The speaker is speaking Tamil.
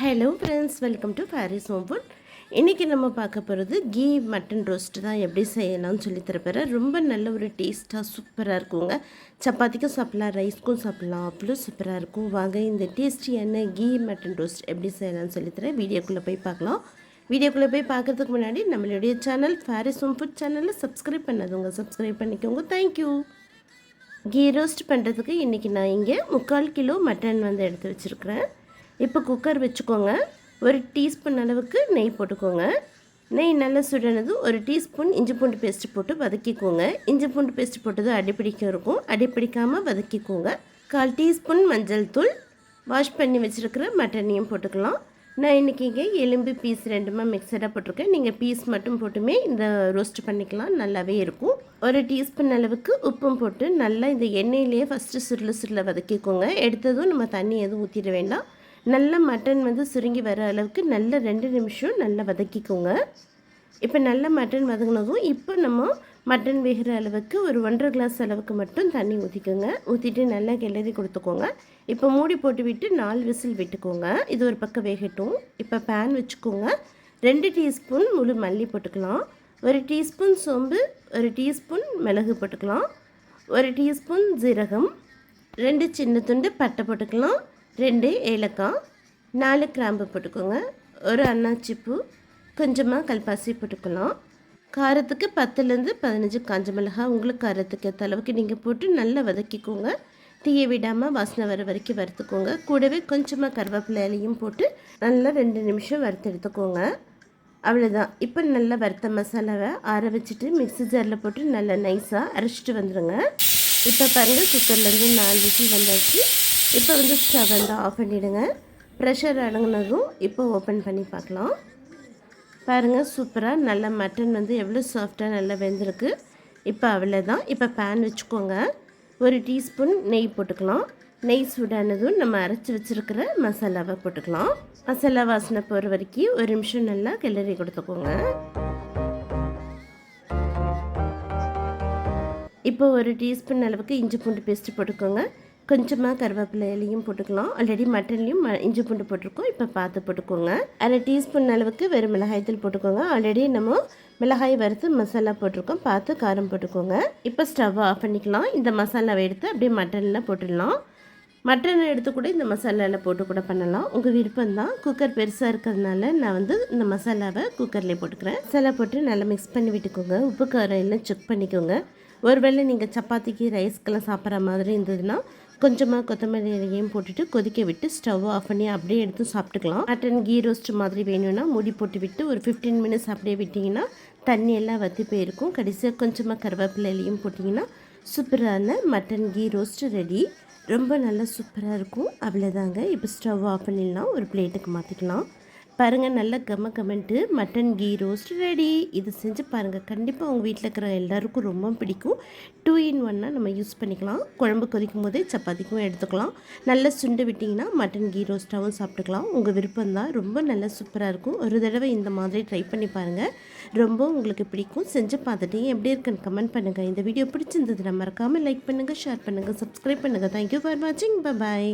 Hello friends welcome to Paris home food இன்றைக்கி நம்ம பார்க்க போகிறது கீ மட்டன் ரோஸ்ட்டு தான் எப்படி செய்யலாம்னு சொல்லி தரப்போகிறேன் ரொம்ப நல்ல ஒரு டேஸ்ட்டாக சூப்பராக இருக்குங்க. சப்பாத்திக்கும் சாப்பிட்லாம் ரைஸ்க்கும் சாப்பிட்லாம். அவ்வளோ சூப்பராக இருக்கும். வாங்க இந்த டேஸ்டியான கீ மட்டன் ரோஸ்ட் எப்படி செய்யலாம்னு சொல்லித்தரேன் வீடியோக்குள்ளே போய் பார்க்கலாம். வீடியோக்குள்ளே போய் பார்க்குறதுக்கு முன்னாடி நம்மளுடைய சேனல் பாரிஸ் ஹோம் ஃபுட் சேனலில் சப்ஸ்கிரைப் பண்ணாதவங்க சப்ஸ்கிரைப் பண்ணிக்கோங்க. தேங்க்யூ கீ ரோஸ்ட் பண்ணுறதுக்கு இன்றைக்கி நான் இங்கே முக்கால் கிலோ மட்டன் வந்து எடுத்து வச்சுருக்கிறேன். இப்போ குக்கர் வச்சுக்கோங்க. ஒரு டீஸ்பூன் அளவுக்கு நெய் போட்டுக்கோங்க. நெய் நல்லா சுடனது ஒரு டீஸ்பூன் இஞ்சி பூண்டு பேஸ்ட்டு போட்டு வதக்கிக்கோங்க. இஞ்சி பூண்டு பேஸ்ட்டு போட்டது அடிப்பிடிக்க இருக்கும். அடிப்பிடிக்காமல் வதக்கிக்கோங்க. கால் டீஸ்பூன் மஞ்சள் தூள். வாஷ் பண்ணி வச்சுருக்கிற மட்டனையும் போட்டுக்கலாம். நான் இன்றைக்கி இங்கே எலும்பு பீஸ் ரெண்டுமே மிக்சடாக போட்டிருக்கேன். நீங்கள் பீஸ் மட்டும் போட்டுமே இந்த ரோஸ்ட் பண்ணிக்கலாம். நல்லாவே இருக்கும். ஒரு டீஸ்பூன் அளவுக்கு உப்பும் போட்டு நல்லா இந்த எண்ணெயிலேயே ஃபஸ்ட்டு சுருள சுருள வதக்கிக்கோங்க. எடுத்ததும் நம்ம தண்ணி எதுவும் ஊற்றிட வேண்டாம். நல்ல மட்டன் வந்து சுருங்கி வர அளவுக்கு நல்ல ரெண்டு நிமிஷம் நல்லா வதக்கிக்கோங்க. இப்போ நல்ல மட்டன் வதங்கினதும் இப்போ நம்ம மட்டன் வேகிற அளவுக்கு ஒரு ஒன்றரை கிளாஸ் அளவுக்கு மட்டும் தண்ணி ஊற்றிக்கோங்க ஊற்றிட்டு நல்லா கிளறி கொடுத்துக்கோங்க. இப்போ மூடி போட்டு விட்டு நாலு விசில் விட்டுக்கோங்க. இது ஒரு பக்கம் வேகட்டும். இப்போ பேன் வச்சுக்கோங்க. ரெண்டு டீஸ்பூன் முழு மல்லி போட்டுக்கலாம். ஒரு டீஸ்பூன் சோம்பு ஒரு டீஸ்பூன் மிளகு போட்டுக்கலாம். ஒரு டீஸ்பூன் ஜீரகம் ரெண்டு சின்ன துண்டு பட்டை போட்டுக்கலாம். ரெண்டு ஏலக்காய் நாலு கிராம்பு போட்டுக்கோங்க. ஒரு அன்னாச்சி பூ கொஞ்சமாக கல்பாசி போட்டுக்கலாம். காரத்துக்கு பத்துலேருந்து பதினஞ்சு காஞ்ச மிளகாய் உங்களுக்கு காரத்துக்கு ஏற்ற அளவுக்கு நீங்கள் போட்டு நல்லா வதக்கிக்கோங்க. தீயை விடாமல் வாசனை வர வரைக்கும் வறுத்துக்கோங்க. கூடவே கொஞ்சமாக கருவேப்பிலையிலையும் போட்டு நல்லா ரெண்டு நிமிஷம் வறுத்து எடுத்துக்கோங்க அவ்வளோதான் இப்போ நல்லா வறுத்த மசாலாவை ஆற வச்சுட்டு மிக்ஸி ஜாரில் போட்டு நல்லா நைஸாக அரைச்சிட்டு வந்துடுங்க இப்போ பாருங்கள் குக்கர்லேருந்து நாலு விசில் வந்தாச்சு. இப்போ வந்து ஸ்டவ் வந்து ஆஃப் பண்ணிவிடுங்க ப்ரெஷர் அடங்கினதும் இப்போ ஓப்பன் பண்ணி பார்க்கலாம். பாருங்கள் சூப்பராக நல்ல மட்டன் வந்து எவ்வளோ சாஃப்டாக நல்லா வெந்திருக்கு. இப்போ அவ்வளோதான் இப்போ பேன் வச்சுக்கோங்க. ஒரு டீஸ்பூன் நெய் போட்டுக்கலாம். நெய் சூடானதும் நம்ம அரைச்சி வச்சுருக்கிற மசாலாவை போட்டுக்கலாம். மசாலா வாசனை போகிற வரைக்கும் ஒரு நிமிஷம் நல்லா கிளறி கொடுத்துக்கோங்க. இப்போ ஒரு டீஸ்பூன் அளவுக்கு இஞ்சி பூண்டு பேஸ்ட்டு போட்டுக்கோங்க. கொஞ்சமாக கருவேப்பிலையிலையும் போட்டுக்கலாம். ஆல்ரெடி மட்டன்லேயும் இஞ்சி பூண்டு போட்டிருக்கோம். இப்போ பார்த்து போட்டுக்கோங்க. அரை டீஸ்பூன் அளவுக்கு வெறும் மிளகாய் தூள் போட்டுக்கோங்க. ஆல்ரெடி நம்ம மிளகாய் வறுத்து மசாலா போட்டிருக்கோம். பார்த்து காரம் போட்டுக்கோங்க. இப்போ ஸ்டவ் ஆஃப் பண்ணிக்கலாம். இந்த மசாலாவை எடுத்து அப்படியே மட்டனில் போட்டுடலாம். மட்டன் எடுத்து கூட இந்த மசாலாவில் போட்டு கூட பண்ணலாம். உங்கள் விருப்பம் தான். குக்கர் பெருசாக இருக்கிறதுனால நான் வந்து இந்த மசாலாவை குக்கர்லேயே போட்டுக்கிறேன். மசாலா போட்டு நல்லா மிக்ஸ் பண்ணி விட்டுக்கோங்க. உப்பு காரம் எல்லாம் செக் பண்ணிக்கோங்க. ஒருவேளை நீங்கள் சப்பாத்திக்கு ரைஸ்க்கெல்லாம் சாப்பிட்ற மாதிரி இருந்ததுன்னா கொஞ்சமாக கொத்தமல்லி இலையும் போட்டுட்டு கொதிக்க விட்டு ஸ்டவ் ஆஃப் பண்ணி அப்படியே எடுத்து சாப்பிட்டுக்கலாம். மட்டன் கீ ரோஸ்ட் மாதிரி வேணும்னா மூடி போட்டு விட்டு ஒரு ஃபிஃப்டீன் மினிட்ஸ் அப்படியே விட்டிங்கன்னா தண்ணி எல்லாம் வற்றி போயிருக்கும். கடைசியாக கொஞ்சமாக கருவேப்பிலை இலையும் போட்டிங்கன்னா சூப்பரான மட்டன் கீ ரோஸ்ட் ரெடி ரொம்ப நல்லா சூப்பராக இருக்கும். அவ்வளோதாங்க இப்போ ஸ்டவ் ஆஃப் பண்ணிடலாம். ஒரு பிளேட்டுக்கு மாற்றிக்கலாம் பாருங்கள் நல்ல கம்ம comment mutton ghee roast ready. இது செஞ்சு பாருங்கள் கண்டிப்பாக உங்கள் வீட்டில் இருக்கிற எல்லாருக்கும் ரொம்ப பிடிக்கும். டூ இன் ஒன்னாக நம்ம யூஸ் பண்ணிக்கலாம். குழம்பு கொதிக்கும் போதே சப்பாத்திக்கும் எடுத்துக்கலாம். நல்லா சுண்டு விட்டிங்கன்னா மட்டன் கீ ரோஸ்ட்டாகவும் சாப்பிட்டுக்கலாம். உங்கள் விருப்பம் தான். ரொம்ப நல்லா சூப்பராக இருக்கும். ஒரு தடவை இந்த மாதிரி ட்ரை பண்ணி பாருங்கள் ரொம்ப உங்களுக்கு பிடிக்கும். செஞ்சு பார்த்துட்டு எப்படி இருக்குன்னு கமெண்ட் பண்ணுங்கள் இந்த வீடியோ பிடிச்சிருந்தது நம்ம மறக்காமல் லைக் பண்ணுங்கள் ஷேர் பண்ணுங்கள் சப்ஸ்கிரைப் பண்ணுங்கள் தேங்க்யூ ஃபார் வாட்சிங் பாய்